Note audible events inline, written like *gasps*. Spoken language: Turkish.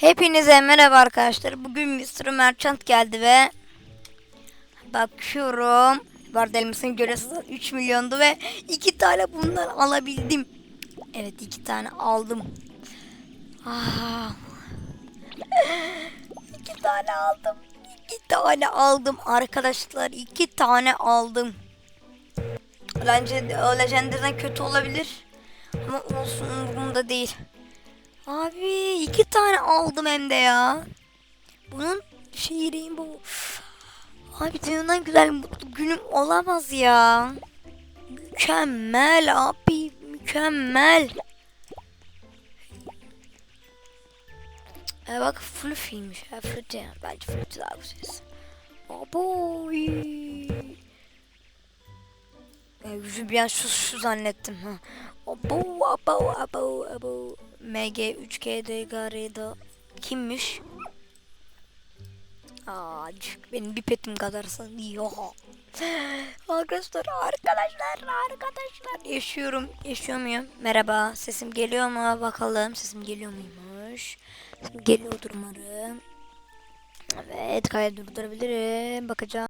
Hepinize merhaba arkadaşlar. Bugün Mr. Merchant geldi ve bakıyorum. Var elmasını görüyorsunuz 3 milyondu ve 2 tane bundan alabildim. Evet 2 tane aldım. Ah. *gasps* 2 tane aldım. 2 tane aldım arkadaşlar. 2 tane aldım. Legend, Legendary'den kötü olabilir. Ama olsun umurumda değil. Abi iki tane aldım hem de ya. Bunun şeyi Rainbow. Abi dünyadan güzel mutlu günüm olamaz ya. Mükemmel abi mükemmel. E bak Fluffy'ymiş. Ha, Fluffy. Bence Fluffy daha güzel. Abo. E, yüzü bir an şu, şu zannettim. Ha. Abo abo abo abo. MG 3G'de Garedo kimmiş? Aa, cık, benim bir petim kadarsa yok. *gasps* Arkadaşlar, arkadaşlar, arkadaşlar. Yaşıyorum, yaşıyor muyum? Merhaba, sesim geliyor mu? Bakalım, sesim geliyor muymuş? Sesim geliyordur umarım. Evet, kaydı durdurabilirim. Bakacağım.